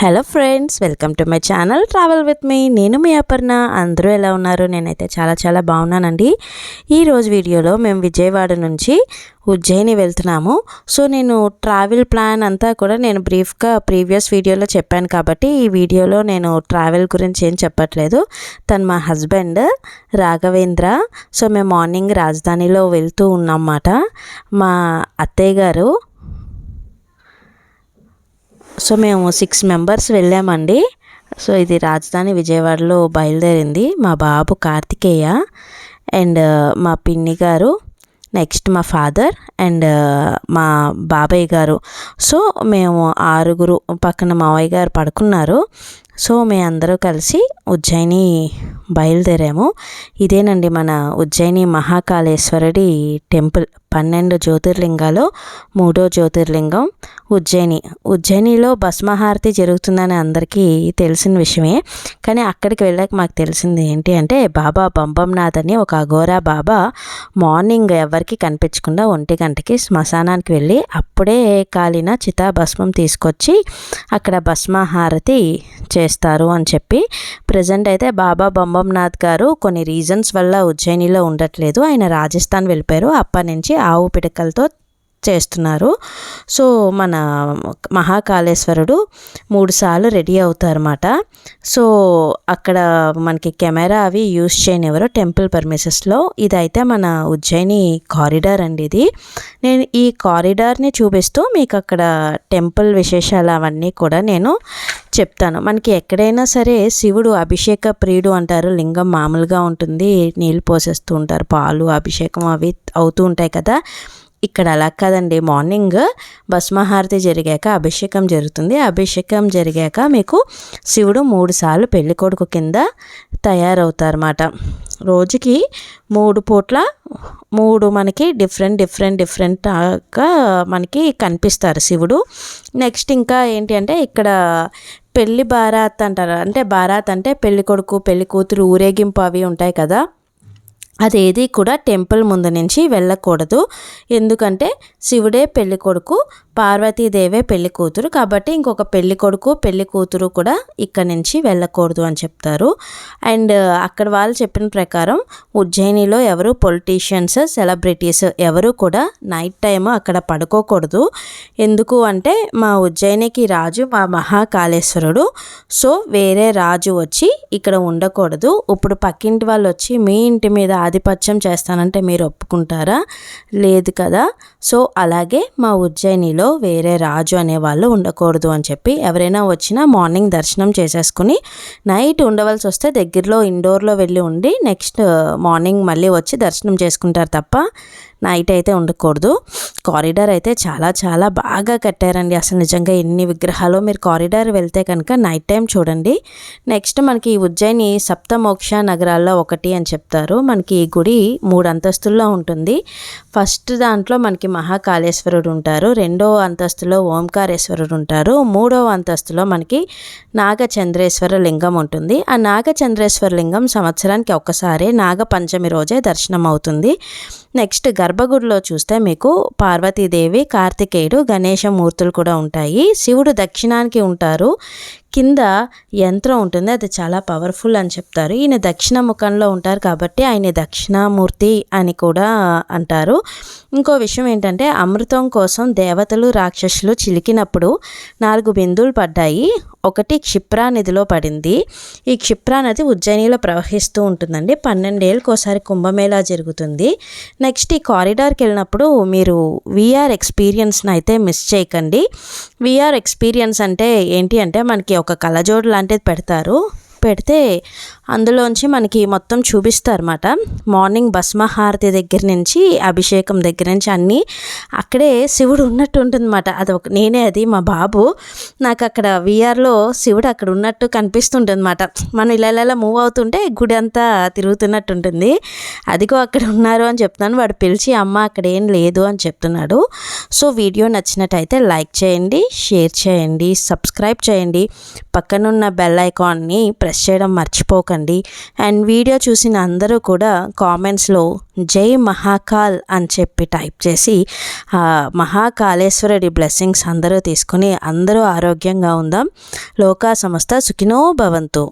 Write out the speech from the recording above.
Hello friends welcome to my channel travel with me. నేను మీ అపర్ణ. అందరూ ఎలా ఉన్నారు? నేనైతే చాలా చాలా బాగున్నానండి. ఈరోజు వీడియోలో మేము విజయవాడ నుంచి ఉజ్జయిని వెళ్తున్నాము. సో నేను ట్రావెల్ ప్లాన్ అంతా కూడా నేను బ్రీఫ్గా ప్రీవియస్ వీడియోలో చెప్పాను కాబట్టి ఈ వీడియోలో నేను ట్రావెల్ గురించి ఏం చెప్పట్లేదు. తను మా హస్బెండ్ రాఘవేంద్ర. సో మేము మార్నింగ్ రాజధానిలో వెళ్తూ ఉన్నామన్నమాట మా అత్తయ్య గారు సో మేము సిక్స్ మెంబర్స్ వెళ్ళామండి. సో ఇది రాజధాని విజయవాడలో బయలుదేరింది మా బాబు కార్తికేయ అండ్ uh, మా పిన్ని గారు నెక్స్ట్ మా ఫాదర్ అండ్ uh, మా బాబాయ్ గారు. సో మేము ఆరుగురు పక్కన మావయ్య గారు పడుకున్నారు. సో మేము అందరూ కలిసి ఉజ్జయిని బయలుదేరాము. ఇదేనండి మన ఉజ్జయిని మహాకాళేశ్వరుడి టెంపుల్. పన్నెండు జ్యోతిర్లింగాలు మూడో జ్యోతిర్లింగం ఉజ్జయిని. ఉజ్జయినిలో భస్మహారతి జరుగుతుందని అందరికీ తెలిసిన విషయమే. కానీ అక్కడికి వెళ్ళాక మాకు తెలిసింది ఏంటి అంటే బాబా బంబంనాథ్ అని ఒక అఘోరా బాబా మార్నింగ్ ఎవరికి కనిపించకుండా ఒంటి గంటకి శ్మశానానికి వెళ్ళి అప్పుడే కాలిన చితాభస్మం తీసుకొచ్చి అక్కడ భస్మహారతి చేస్తారు అని చెప్పి ప్రజెంట్ అయితే బాబా బంబంనాథ్ గారు కొన్ని రీజన్స్ వల్ల ఉజ్జయినిలో ఉండట్లేదు. ఆయన రాజస్థాన్ వెళ్ళిపోయారు. అప్పటి నుంచి ఆవు పిడకలతో చేస్తున్నారు. సో మన మహాకాళేశ్వరుడు మూడు సార్లు రెడీ అవుతారన్నమాట. సో అక్కడ మనకి కెమెరా అవి యూస్ చేయనివ్వరు టెంపుల్ పర్మిసెస్లో. ఇదైతే మన ఉజ్జయిని కారిడార్ అండి ఇది. నేను ఈ కారిడార్ని చూపిస్తూ మీకు అక్కడ టెంపుల్ విశేషాలు అవన్నీ కూడా నేను చెప్తాను. మనకి ఎక్కడైనా సరే శివుడు అభిషేక ప్రియుడు అంటారు. లింగం మామూలుగా ఉంటుంది. నీళ్ళు పోసేస్తూ ఉంటారు. పాలు అభిషేకం అవి అవుతూ ఉంటాయి కదా. ఇక్కడ అలా కాదండి. మార్నింగ్ భస్మహారతి జరిగాక అభిషేకం జరుగుతుంది. అభిషేకం జరిగాక మీకు శివుడు మూడు సార్లు పెళ్ళి కొడుకు కింద తయారవుతారన్నమాట. రోజుకి మూడు పూట్ల మూడు మనకి డిఫరెంట్ డిఫరెంట్ డిఫరెంట్గా మనకి కనిపిస్తారు శివుడు. నెక్స్ట్ ఇంకా ఏంటి అంటే ఇక్కడ పెళ్ళి బారాత్ అంటారు. అంటే బారాత్ అంటే పెళ్ళి కొడుకు పెళ్ళి కూతురు ఊరేగింపు అవి ఉంటాయి కదా. అదేది కూడా టెంపుల్ ముందు నుంచి వెళ్ళకూడదు. ఎందుకంటే శివుడే పెళ్ళి కొడుకు పార్వతీదేవే పెళ్ళి కూతురు. కాబట్టి ఇంకొక పెళ్ళి కొడుకు పెళ్ళి కూతురు కూడా ఇక్కడ నుంచి వెళ్ళకూడదు అని చెప్తారు. అండ్ అక్కడ వాళ్ళు చెప్పిన ప్రకారం ఉజ్జయినిలో ఎవరు పొలిటీషియన్స్ సెలబ్రిటీస్ ఎవరు కూడా నైట్ టైం అక్కడ పడుకోకూడదు. ఎందుకు అంటే మా ఉజ్జయినికి రాజు మా మహాకాళేశ్వరుడు. సో వేరే రాజు వచ్చి ఇక్కడ ఉండకూడదు. ఇప్పుడు పక్కింటి వాళ్ళు వచ్చి మీ ఇంటి మీద ఆధిపత్యం చేస్తానంటే మీరు ఒప్పుకుంటారా? లేదు కదా. సో అలాగే మా ఉజ్జయినిలో వేరే రాజు అనేవాళ్ళు ఉండకూడదు అని చెప్పి ఎవరైనా వచ్చినా మార్నింగ్ దర్శనం చేసేసుకుని నైట్ ఉండవలసి వస్తే దగ్గరలో ఇండోర్లో వెళ్ళి ఉండి నెక్స్ట్ మార్నింగ్ మళ్ళీ వచ్చి దర్శనం చేసుకుంటారు తప్ప నైట్ అయితే ఉండకూడదు. కారిడార్ అయితే చాలా చాలా బాగా కట్టారండి. అసలు నిజంగా ఎన్ని విగ్రహాలు మీరు కారిడార్ వెళ్తే కనుక నైట్ టైం చూడండి. నెక్స్ట్ మనకి ఈ ఉజ్జయిని సప్తమోక్ష నగరాల్లో ఒకటి అని చెప్తారు. మనకి ఈ గుడి మూడు అంతస్తుల్లో ఉంటుంది. ఫస్ట్ దాంట్లో మనకి మహాకాళేశ్వరుడు ఉంటారు. రెండో అంతస్తులో ఓంకారేశ్వరుడు ఉంటారు. మూడవ అంతస్తులో మనకి నాగచంద్రేశ్వర లింగం ఉంటుంది. ఆ నాగచంద్రేశ్వర లింగం సంవత్సరానికి ఒక్కసారి నాగపంచమి రోజే దర్శనం అవుతుంది నెక్స్ట్ గర్భగుడిలో చూస్తే మీకు పార్వతీదేవి కార్తికేయుడు గణేశమూర్తులు కూడా ఉంటాయి. శివుడు దక్షిణానికి ఉంటారు. కింద యంత్రం ఉంటుంది. అది చాలా పవర్ఫుల్ అని చెప్తారు. ఈయన దక్షిణ ముఖంలో ఉంటారు కాబట్టి ఆయన దక్షిణామూర్తి అని కూడా అంటారు. ఇంకో విషయం ఏంటంటే అమృతం కోసం దేవతలు రాక్షసులు చిలికినప్పుడు నాలుగు బిందువులు పడ్డాయి. ఒకటి క్షిప్రా నదిలో పడింది. ఈ క్షిప్రా నది ఉజ్జయినిలో ప్రవహిస్తూ ఉంటుందండి. పన్నెండేళ్ళకి ఒకసారి కుంభమేళా జరుగుతుంది. నెక్స్ట్ ఈ కారిడార్కి వెళ్ళినప్పుడు మీరు విఆర్ ఎక్స్పీరియన్స్ని అయితే మిస్ చేయకండి. విఆర్ ఎక్స్పీరియన్స్ అంటే ఏంటి అంటే మనకి ఒక కళ్ళజోడు లాంటిది పెడతారు. పెడితే అందులోంచి మనకి మొత్తం చూపిస్తారు అనమాట మార్నింగ్ భస్మహారతి దగ్గర నుంచి అభిషేకం దగ్గర నుంచి అన్నీ అక్కడే శివుడు ఉన్నట్టు ఉంటుందన్నమాట. అది ఒక నేనే అది మా బాబు నాకు అక్కడ విఆర్లో శివుడు అక్కడ ఉన్నట్టు కనిపిస్తుంటుంది అనమాట మనం ఇలా ఇలా మూవ్ అవుతుంటే గుడి అంతా తిరుగుతున్నట్టు ఉంటుంది. అదిగో అక్కడ ఉన్నారు అని చెప్తున్నాను. వాడు పిలిచి అమ్మ అక్కడ ఏం లేదు అని చెప్తున్నాడు. సో వీడియో నచ్చినట్టయితే లైక్ చేయండి షేర్ చేయండి సబ్స్క్రైబ్ చేయండి. పక్కనున్న బెల్ ఐకాన్ని ప్రెస్ ప్రెస్ చేయడం మర్చిపోకండి. అండ్ వీడియో చూసిన అందరూ కూడా కామెంట్స్లో జై మహాకాల్ అని చెప్పి టైప్ చేసి మహాకాళేశ్వరుడి బ్లెస్సింగ్స్ అందరూ తీసుకొని అందరూ ఆరోగ్యంగా ఉందాం. లోకా సంస్థ సుఖినో భవంతు.